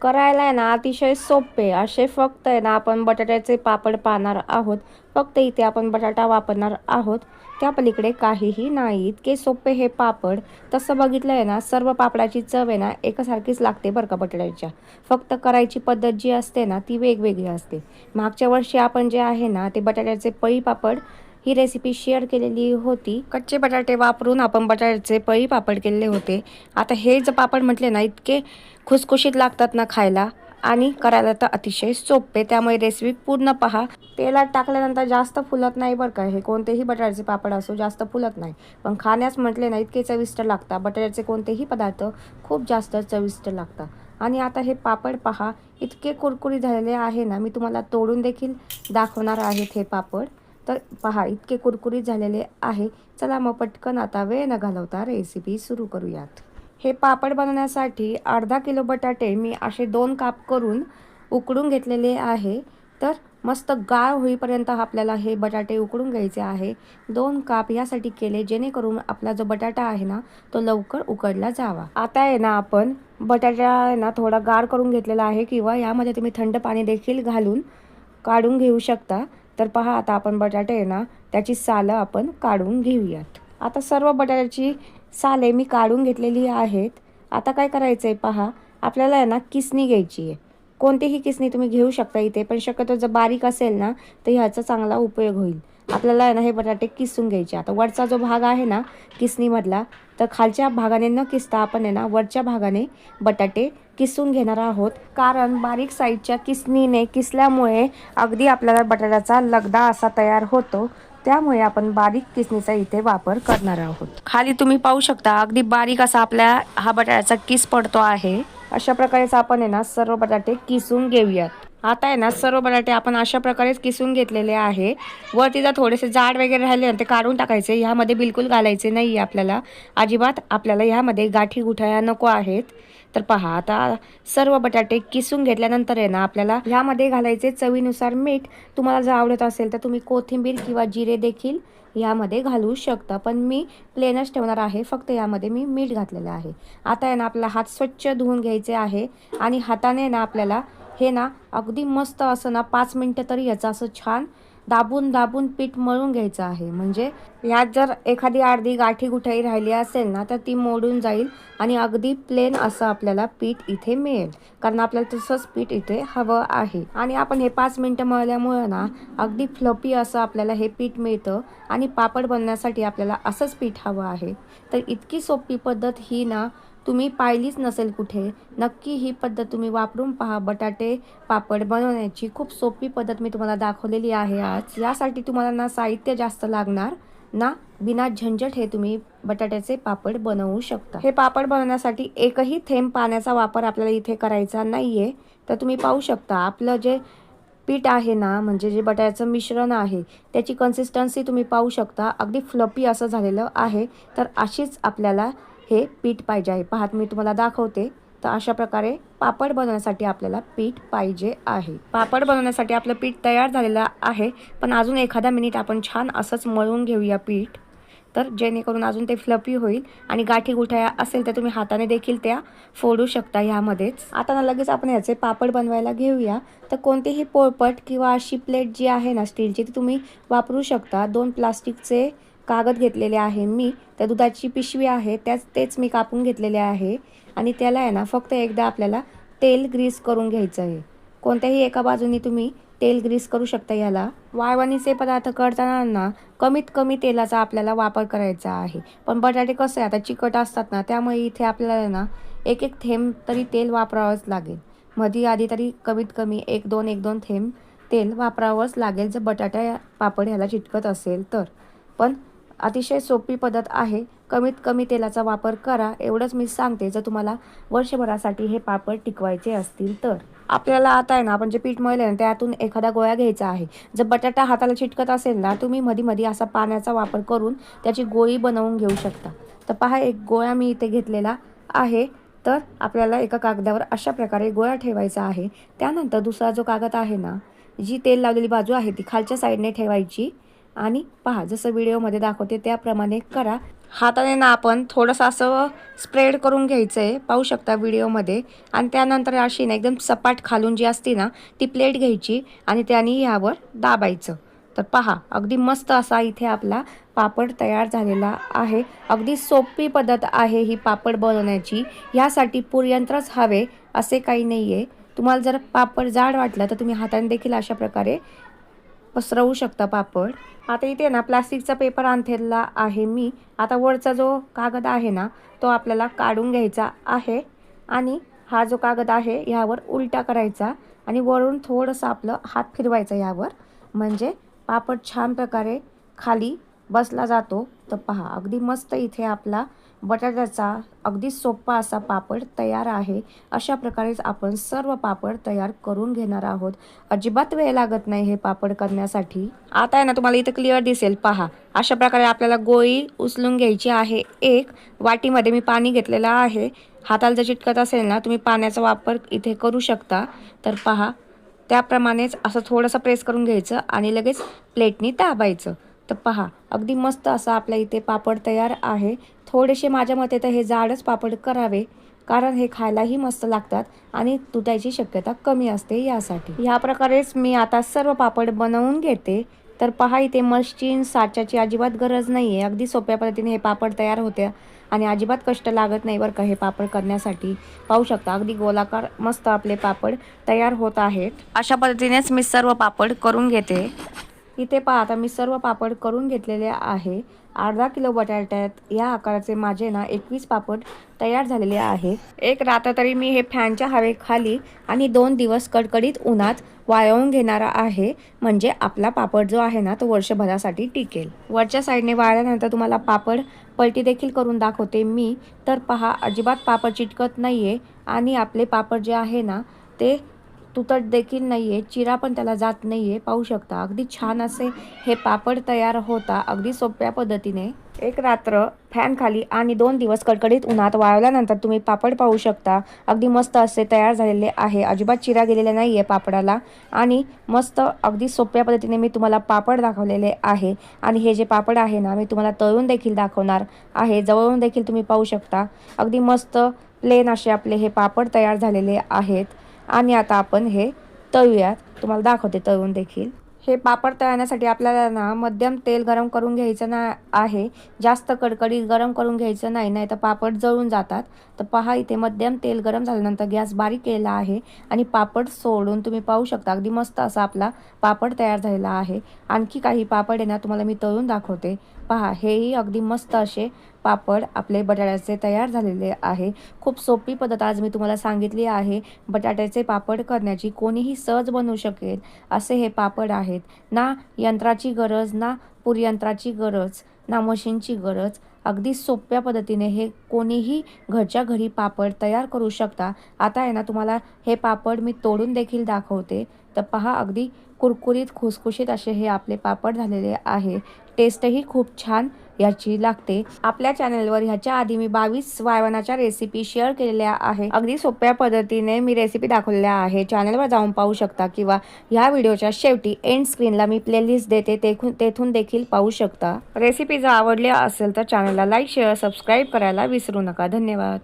करायला आहे ना अतिशय सोपे असे फक्त आहे ना आपण बटाट्याचे पापड पाहणार आहोत. फक्त इथे आपण बटाटा वापरणार आहोत. त्या पलीकडे काहीही नाही. इतके सोपे हे पापड. तसं बघितलं आहे ना सर्व पापडाची चव आहे ना एकसारखीच लागते बरं का बटाट्याच्या. फक्त करायची पद्धत जी असते ना ती वेगवेगळी असते. मागच्या वर्षी आपण जे आहे ना ते बटाट्याचे पळी पापड ही रेसिपी शेअर केलेली होती. कच्चे बटाटे वापरून आपण बटाट्याचे पळी पापड केलेले होते. आता हे जर पापड म्हटले ना इतके खुसखुशीत लागतात ना खायला आणि करायला तर अतिशय सोपे. त्यामुळे रेसिपी पूर्ण पहा. तेलात टाकल्यानंतर जास्त फुलत नाही बरं का. हे कोणतेही बटाट्याचे पापड असो जास्त फुलत नाही. पण खाण्यास म्हटले ना इतके चविष्ट लागतात. बटाट्याचे कोणतेही पदार्थ खूप जास्त चविष्ट लागतात. आणि आता हे पापड पहा. इतके कुरकुरी झालेले आहे ना मी तुम्हाला तोडून देखील दाखवणार आहेत हे पापड. तर पहा इतके कुरकुरीत झालेले आहे. चला मग पटकन आता वेळ न घालवता रेसिपी सुरू करूयात. हे पापड बनवण्यासाठी अर्धा किलो बटाटे मी असे दोन काप करून उकडून घेतलेले आहे. तर मस्त गाळ होईपर्यंत आपल्याला हे बटाटे उकडून घ्यायचे आहे. दोन काप यासाठी केले जेणेकरून आपला जो बटाटा आहे ना तो लवकर उकडला जावा. आता आहे ना आपण बटाटा आहे ना थोडा गार करून घेतलेला आहे किंवा यामध्ये तुम्ही थंड पाणी देखील घालून काढून घेऊ शकता. तर पहा आता आपण बटाटे आहे ना त्याची सालं आपण काढून घेऊयात. आता सर्व बटाट्याची साले मी काढून घेतलेली आहेत. आता काय करायचं आहे पहा आपल्याला आहे ना किसणी घ्यायची आहे. कोणतीही किसणी तुम्ही घेऊ शकता इथे पण शक्यतो जर बारीक असेल ना तर ह्याचा चांगला उपयोग होईल. आपल्याला आहे ना हे बटाटे किसून घ्यायचे. आता वरचा जो भाग आहे ना किसणीमधला तर खालच्या भागाने न किसता आपण आहे ना वरच्या भागाने बटाटे किसून घेणार आहोत. कारण बारीक साईजच्या किसणीने किसल्यामुळे अगदी आपल्याला बटाट्याचा लगदा असा तयार होतो. त्यामुळे आपण बारीक किसणीचा इथे वापर करणार आहोत. खाली तुम्ही पाहू शकता अगदी बारीक असा आपल्या हा बटाट्याचा किस पडतो आहे. अशा प्रकारेच आपण आहे ना सर्व बटाटे किसून घेऊयात. आता आहे ना सर्व बटाटे आपण अशा प्रकारेच किसून घेतलेले आहे. वरती जर थोडेसे जाड वगैरे राहिले ना ते काढून टाकायचे. ह्यामध्ये बिलकुल घालायचे नाही आहे आपल्याला. अजिबात आपल्याला ह्यामध्ये गाठी गुठाया नको आहेत. तर पहा आता सर्व बटाटे किसून घेतल्यानंतर आहे ना आपल्याला ह्यामध्ये घालायचे चवीनुसार मीठ. तुम्हाला जर आवडत असेल तर तुम्ही कोथिंबीर किंवा जिरे देखील यामध्ये घालू शकता. पण मी प्लेनच ठेवणार आहे फक्त यामध्ये मी मीठ घातलेलं आहे. आता आहे ना आपला हात स्वच्छ धुवून घ्यायचे आहे. आणि हाताने ना आपल्याला हे ना अगदी मस्त असं ना पाच मिनटं तरी याचं असं छान दाबून दाबून पीठ मळून घ्यायचं आहे. म्हणजे यात जर एखादी अर्धी गाठी गुठाई राहिली असेल ना तर ती मोडून जाईल आणि अगदी प्लेन असं आपल्याला पीठ इथे मिळेल. कारण आपल्याला तसंच पीठ इथे हवं आहे. आणि आपण हे पाच मिनटं मळल्यामुळं ना अगदी फ्लपी असं आपल्याला हे पीठ मिळतं आणि पापड बनण्यासाठी आपल्याला असंच पीठ हवं आहे. तर इतकी सोपी पद्धत ही ना तुम्ही पाहिलीच नसेल कुठे. नक्की ही पद्धत तुम्ही वापरून पहा. बटाटे पापड बनवण्याची खूप सोपी पद्धत मी तुम्हाला दाखवलेली आहे आज. यासाठी तुम्हाला ना साहित्य जास्त लागणार ना बिना झंझट हे तुम्ही बटाट्याचे पापड बनवू शकता. हे पापड बनवण्यासाठी एकही थेंब पाण्याचा वापर आपल्याला इथे करायचा नाही आहे तर तुम्ही पाहू शकता आपलं जे पीठ आहे ना म्हणजे जे बटाट्याचं मिश्रण आहे त्याची कन्सिस्टन्सी तुम्ही पाहू शकता. अगदी फ्लपी असं झालेलं आहे. तर अशीच आपल्याला हे पीठ पाहिजे आहे. पाहत मी तुम्हाला दाखवते. तर अशा प्रकारे पापड बनवण्यासाठी आपल्याला पीठ पाहिजे आहे. पापड बनवण्यासाठी आपलं पीठ तयार झालेलं आहे. पण अजून एखादा मिनिट आपण छान असंच मळून घेऊया पीठ. तर जेणेकरून अजून ते फ्लपी होईल आणि गाठी गुठ्या असेल तर तुम्ही हाताने देखील त्या फोडू शकता ह्यामध्येच आता ना लगेच आपण ह्याचे पापड बनवायला घेऊया. तर कोणतेही पोळपट किंवा अशी प्लेट जी आहे ना स्टीलची ती तुम्ही वापरू शकता. दोन प्लास्टिकचे कागद घेतलेले आहे मी त्या दुधाची पिशवी आहे त्याच तेच मी कापून घेतलेले आहे आणि त्याला आहे ना फक्त एकदा आपल्याला तेल ग्रीस करून घ्यायचं आहे. कोणत्याही एका बाजूनी तुम्ही तेल ग्रीस करू शकता याला. वाळवणीचे पदार्थ करताना ना कमीत कमी तेलाचा आपल्याला वापर करायचा आहे. पण बटाटे कसं आहे आता चिकट असतात ना त्यामुळे इथे आपल्याला ना एक एक थेंब तरी तेल वापरावंच लागेल. मधी आधी तरी कमीत कमी एक दोन एक दोन थेंब तेल वापरावंच लागेल जर बटाटा पापड ह्याला चिटकत असेल तर. पण अतिशय सोपी पद्धत आहे. कमीत कमी तेलाचा वापर करा. एवढंच मी सांगते जर तुम्हाला वर्षभरासाठी हे पापड टिकवायचे असतील तर. आपल्याला आता आहे ना आपण जे पीठ मळले ना त्यातून एखादा गोळा घ्यायचा आहे. जर बटाटा हाताला चिटकत असेल ना तुम्ही मध्ये मध्ये असा पाण्याचा वापर करून त्याची गोळी बनवून घेऊ शकता. तर पहा एक गोळा मी इथे घेतलेला आहे. तर आपल्याला एका कागदावर अशा प्रकारे गोळा ठेवायचा आहे. त्यानंतर दुसरा जो कागद आहे ना जी तेल लावलेली बाजू आहे ती खालच्या साईडने ठेवायची. आणि पहा जसं व्हिडिओमध्ये दाखवते त्याप्रमाणे करा. हाताने ना आपण थोडंसं असं स्प्रेड करून घ्यायचं आहे पाहू शकता व्हिडिओमध्ये. आणि त्यानंतर अशी ना एकदम सपाट खालून जी असते ना ती प्लेट घ्यायची आणि त्याने ह्यावर दाबायचं. तर पहा अगदी मस्त असा इथे आपला पापड तयार झालेला आहे. अगदी सोपी पद्धत आहे ही पापड बनवण्याची. ह्यासाठी पुरयंत्रच हवे असे काही नाही आहे तुम्हाला जर पापड जाड वाटलं तर तुम्ही हाताने देखील अशा प्रकारे पसरवू शकता पापड. आता इथे ना प्लास्टिकचा पेपर आणलेला आहे मी. आता वरचा जो कागद आहे ना तो आपल्याला काढून घ्यायचा आहे. आणि हा जो कागद आहे ह्यावर उलटा करायचा आणि वरून थोडंसं आपलं हात फिरवायचा यावर. म्हणजे पापड छान प्रकारे खाली बसला जातो. तर पहा अगदी मस्त इथे आपला बटाट्याचा अगदी सोपा असा पापड तयार आहे. अशा प्रकारेच आपण सर्व पापड तयार करून घेणार आहोत. अजिबात वेळ लागत नाही हे पापड करण्यासाठी. आता आहे ना तुम्हाला इथं क्लिअर दिसेल. पहा अशा प्रकारे आपल्याला गोळी उचलून घ्यायची आहे. एक वाटीमध्ये मी पाणी घेतलेलं आहे. हाताला जर चिटकत असेल ना तुम्ही पाण्याचा वापर इथे करू शकता. तर पहा त्याप्रमाणेच असं थोडंसं प्रेस करून घ्यायचं आणि लगेच प्लेटनी दाबायचं. तर पहा अगदी मस्त असा आपल्या इथे पापड तयार आहे. थोडेसे माझ्या मते तर हे जाडच पापड करावे कारण हे खायलाही मस्त लागतात आणि तुटायची शक्यता कमी असते यासाठी. ह्या प्रकारेच मी आता सर्व पापड बनवून घेते. तर पहा इथे मशीन साच्याची अजिबात गरज नाही आहे अगदी सोप्या पद्धतीने हे पापड तयार होते आणि अजिबात कष्ट लागत नाही बरं का हे पापड करण्यासाठी. पाहू शकता अगदी गोलाकार मस्त आपले पापड तयार होत आहेत. अशा पद्धतीनेच मी सर्व पापड करून घेते. इथे पहा आता मी सर्व पापड करून घेतलेले आहे. अर्धा किलो बटाट्यात या आकाराचे माझे ना एकवीस पापड तयार झालेले आहे. एक रात्र तरी मी हे फॅनच्या हवेखाली आणि दोन दिवस कडकडीत उन्हात वाळवून घेणार आहे. म्हणजे आपला पापड जो आहे ना तो वर्षभरासाठी टिकेल. वरच्या साईडने वाळल्यानंतर तुम्हाला पापड पलटी देखील करून दाखवते मी. तर पहा अजिबात पापड चिटकत नाही आहे आणि आपले पापड जे आहे ना ते तुटत देखील नाही आहे चिरा पण त्याला जात नाही आहे पाहू शकता अगदी छान असे हे पापड तयार होता अगदी सोप्या पद्धतीने. एक रात्र फॅन खाली आणि दोन दिवस कडकडीत उन्हात वाळवल्यानंतर तुम्ही पापड पाहू शकता. अगदी मस्त असे तयार झालेले आहे. अजिबात चिरा गेलेला नाही आहे पापडाला. आणि मस्त अगदी सोप्या पद्धतीने मी तुम्हाला पापड दाखवलेले आहे. आणि हे जे पापड आहे ना मी तुम्हाला तळून देखील दाखवणार आहे. जवळून देखील तुम्ही पाहू शकता. अगदी मस्त प्लेन असे आपले हे पापड तयार झालेले आहेत. आणि आता आपण हे तळूयात. तुम्हाला दाखवते तळून देखील. हे पापड तळण्यासाठी आपल्याला ना मध्यम तेल गरम करून घ्यायचं ना आहे. जास्त कडकडीत गरम करून घ्यायचं नाही नाही तर पापड जळून जातात. तर पहा इथे मध्यम तेल गरम झाल्यानंतर गॅस बारीक केला आहे आणि पापड सोडून तुम्ही पाहू शकता. अगदी मस्त असा आपला पापड तयार झालेला आहे. आणखी काही पापड आहे ना तुम्हाला मी तळून दाखवते. पहा हेही अगदी मस्त असे पापड आपले बटाट्याचे तयार झालेले आहे. खूप सोपी पद्धत आज मी तुम्हाला सांगितली आहे. बटाट्याचे पापड करण्याची कोणीही सहज बनवू शकेल असे हे पापड आहेत. ना यंत्राची गरज ना पुरयंत्राची गरज ना मशीनची गरज. अगदी सोप्या पद्धतीने हे कोणीही घरच्या घरी पापड तयार करू शकता. आता आहे ना तुम्हाला हे पापड मी तोडून देखील दाखवते. तर पहा अगदी कुरकुरीत खुसखुशीत असे हे आपले पापड झालेले आहे. टेस्टही खूप छान याची लागते. आपल्या चॅनलवर ह्याच्या आधी मी बावीस वायवनाच्या रेसिपी शेअर केलेल्या आहे अगदी सोप्या पद्धतीने मी रेसिपी दाखवलेल्या आहे चॅनलवर जाऊन पाहू शकता किंवा ह्या व्हिडिओच्या शेवटी एंड स्क्रीनला मी प्लेलिस्ट देते तेथून तेथून देखील पाहू शकता. रेसिपी जर आवडली असेल तर चॅनलला लाईक शेअर सबस्क्राईब करायला विसरू नका. धन्यवाद.